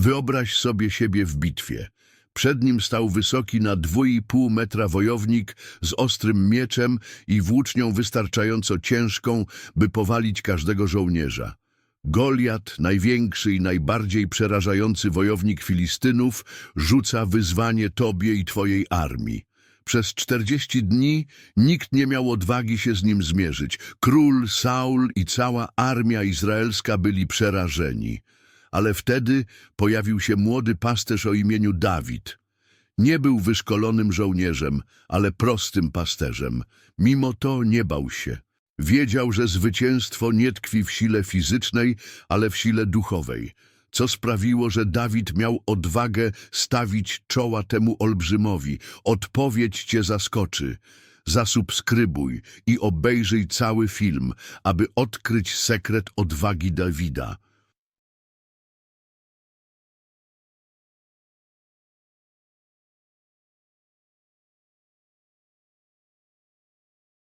Wyobraź sobie siebie w bitwie. Przed nim stał wysoki na dwójpół metra wojownik z ostrym mieczem i włócznią wystarczająco ciężką, by powalić każdego żołnierza. Goliat, największy i najbardziej przerażający wojownik Filistynów, rzuca wyzwanie tobie i twojej armii. Przez czterdzieści dni nikt nie miał odwagi się z nim zmierzyć. Król, Saul i cała armia izraelska byli przerażeni. Ale wtedy pojawił się młody pasterz o imieniu Dawid. Nie był wyszkolonym żołnierzem, ale prostym pasterzem. Mimo to nie bał się. Wiedział, że zwycięstwo nie tkwi w sile fizycznej, ale w sile duchowej, co sprawiło, że Dawid miał odwagę stawić czoła temu olbrzymowi. Odpowiedź cię zaskoczy. Zasubskrybuj i obejrzyj cały film, aby odkryć sekret odwagi Dawida.